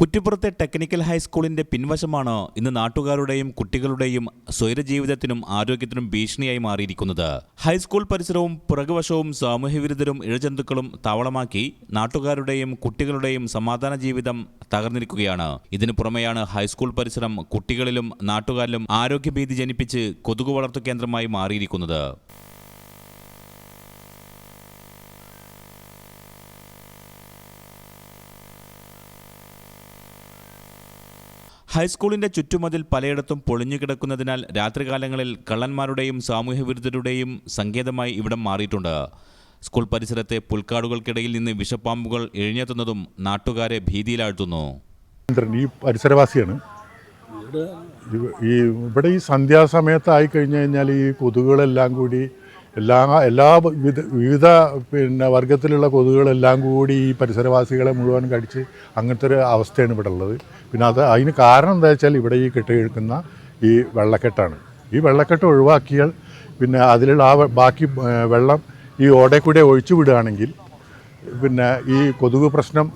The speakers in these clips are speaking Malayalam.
കുറ്റിപ്പുറത്തെ ടെക്നിക്കൽ ഹൈസ്കൂളിന്റെ പിൻവശമാണ് ഇന്ന് നാട്ടുകാരുടെയും കുട്ടികളുടെയും സ്വൈരജീവിതത്തിനും ആരോഗ്യത്തിനും ഭീഷണിയായി മാറിയിരിക്കുന്നത്. ഹൈസ്കൂൾ പരിസരവും പുറകുവശവും സാമൂഹ്യവിരുദ്ധരും ഇഴജന്തുക്കളും താവളമാക്കി നാട്ടുകാരുടെയും കുട്ടികളുടെയും സമാധാന ജീവിതം തകർന്നിരിക്കുകയാണ്. ഇതിനു പുറമെയാണ് ഹൈസ്കൂൾ പരിസരം കുട്ടികളിലും നാട്ടുകാരിലും ആരോഗ്യഭീതി ജനിപ്പിച്ച് കൊതുകു വളർത്തു കേന്ദ്രമായി മാറിയിരിക്കുന്നത്. ഹൈസ്കൂളിന്റെ ചുറ്റുമതിൽ പലയിടത്തും പൊളിഞ്ഞുകിടക്കുന്നതിനാൽ രാത്രികാലങ്ങളിൽ കള്ളന്മാരുടെയും സാമൂഹ്യവിരുദ്ധരുടെയും സങ്കേതമായി ഇവിടം മാറിയിട്ടുണ്ട്. സ്കൂൾ പരിസരത്തെ പുൽക്കാടുകൾക്കിടയിൽ നിന്ന് വിഷപ്പാമ്പുകൾ എഴിഞ്ഞെത്തുന്നതും നാട്ടുകാരെ ഭീതിയിലാഴ്ത്തുന്നു. പരിസരവാസിയാണ്. ഈ ഇവിടെ ഈ സന്ധ്യാസമയത്ത് ആയി കഴിഞ്ഞു കഴിഞ്ഞാൽ ഈ കൊതുകുകളെല്ലാം കൂടി എല്ലാ എല്ലാ വിധ വിവിധ പിന്നെ വർഗത്തിലുള്ള കൊതുകുകളെല്ലാം കൂടി ഈ പരിസരവാസികളെ മുഴുവൻ കടിച്ച് അങ്ങനത്തെ ഒരു അവസ്ഥയാണ് ഇവിടെ ഉള്ളത്. പിന്നെ അത് അതിന് കാരണം എന്താ വെച്ചാൽ ഇവിടെ ഈ കെട്ടി കിഴക്കുന്ന ഈ വെള്ളക്കെട്ടാണ്. ഈ വെള്ളക്കെട്ട് ഒഴിവാക്കിയാൽ പിന്നെ അതിലുള്ള ആ ബാക്കി വെള്ളം ഈ ഓടെ കൂടെ ഒഴിച്ചു വിടുകയാണെങ്കിൽ പിന്നെ ഈ കൊതുക് പ്രശ്നം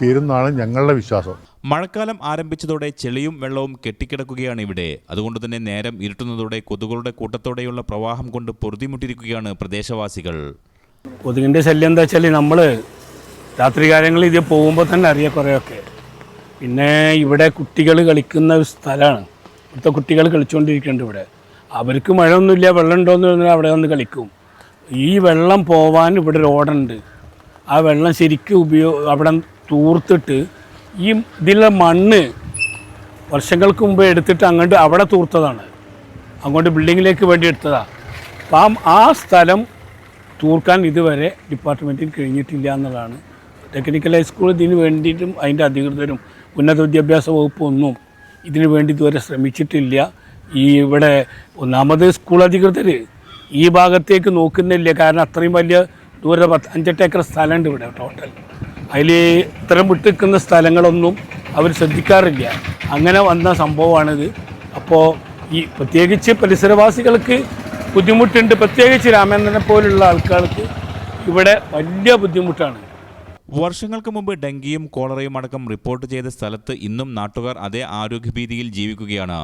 തീരുന്നതാണ് ഞങ്ങളുടെ വിശ്വാസം. മഴക്കാലം ആരംഭിച്ചതോടെ ചെളിയും വെള്ളവും കെട്ടിക്കിടക്കുകയാണ് ഇവിടെ. അതുകൊണ്ട് തന്നെ നേരം ഇരുട്ടുന്നതോടെ കൊതുകളുടെ കൂട്ടത്തോടെയുള്ള പ്രവാഹം കൊണ്ട് പൊറുതിമുട്ടിരിക്കുകയാണ് പ്രദേശവാസികൾ. കൊതുകിന്റെ ശല്യം എന്താ വെച്ചാൽ നമ്മൾ രാത്രികാലങ്ങളിൽ ഇത് പോകുമ്പോൾ തന്നെ അറിയാം കുറേയൊക്കെ. പിന്നെ ഇവിടെ കുട്ടികൾ കളിക്കുന്ന ഒരു സ്ഥലമാണ്. ഇവിടുത്തെ കുട്ടികൾ കളിച്ചുകൊണ്ടിരിക്കുന്നുണ്ട് ഇവിടെ. അവർക്ക് മഴ ഒന്നുമില്ല വെള്ളം ഉണ്ടോയെന്ന് പറഞ്ഞാൽ അവിടെ വന്ന് കളിക്കും. ഈ വെള്ളം പോവാൻ ഇവിടെ ഒരു ഓടുണ്ട്. ആ വെള്ളം ശരിക്കും ഉപയോഗ അവിടെ തൂർത്തിട്ട് ഈ ഇതിലെ മണ്ണ് വർഷങ്ങൾക്ക് മുമ്പ് എടുത്തിട്ട് അങ്ങോട്ട് അവിടെ തൂർത്തതാണ്. അങ്ങോട്ട് ബിൽഡിങ്ങിലേക്ക് വേണ്ടി എടുത്തതാണ് അപ്പം ആ സ്ഥലം തൂർക്കാൻ ഇതുവരെ ഡിപ്പാർട്ട്മെന്റിന് കഴിഞ്ഞിട്ടില്ല എന്നുള്ളതാണ്. ടെക്നിക്കൽ ഹൈസ്കൂൾ ഇതിന് വേണ്ടിയിട്ടും അതിന്റെ അധികൃതരും ഉന്നത വിദ്യാഭ്യാസ വകുപ്പ് ഒന്നും ഇതിനു വേണ്ടി ഇതുവരെ ശ്രമിച്ചിട്ടില്ല. ഈ ഇവിടെ ഒന്നാമത് സ്കൂൾ അധികൃതർ ഈ ഭാഗത്തേക്ക് നോക്കുന്നില്ല. കാരണം അത്രയും വലിയ ദൂരെ പത്ത് അഞ്ചെട്ട് ഏക്കർ സ്ഥലമുണ്ട് ഇവിടെ ടോട്ടൽ അതിൽ ഇത്തരം വിട്ടിരിക്കുന്ന സ്ഥലങ്ങളൊന്നും അവർ ശ്രദ്ധിക്കാറില്ല. അങ്ങനെ വന്ന സംഭവമാണിത്. അപ്പോൾ ഈ പ്രത്യേകിച്ച് പരിസരവാസികൾക്ക് ബുദ്ധിമുട്ടുണ്ട്. പ്രത്യേകിച്ച് രാമേന്ദ്രനെ പോലുള്ള ആൾക്കാർക്ക് ഇവിടെ വലിയ ബുദ്ധിമുട്ടാണ്. വർഷങ്ങൾക്ക് മുമ്പ് ഡെങ്കിയും കോളറയും അടക്കം റിപ്പോർട്ട് ചെയ്ത സ്ഥലത്ത് ഇന്നും നാട്ടുകാർ അതേ ആരോഗ്യഭീതിയിൽ ജീവിക്കുകയാണ്.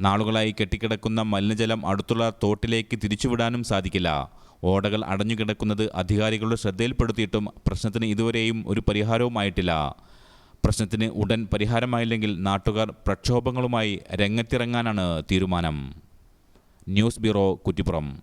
നാളുകളായി കെട്ടിക്കിടക്കുന്ന മലിനജലം അടുത്തുള്ള തോട്ടിലേക്ക് തിരിച്ചുവിടാനും സാധിക്കില്ല. ഓടകൾ അടഞ്ഞുകിടക്കുന്നത് അധികാരികളുടെ ശ്രദ്ധയിൽപ്പെടുത്തിയിട്ടും പ്രശ്നത്തിന് ഇതുവരെയും ഒരു പരിഹാരവുമായിട്ടില്ല. പ്രശ്നത്തിന് ഉടൻ പരിഹാരമായില്ലെങ്കിൽ നാട്ടുകാർ പ്രക്ഷോഭങ്ങളുമായി രംഗത്തിറങ്ങാനാണ് തീരുമാനം. News bureau Kuttippuram.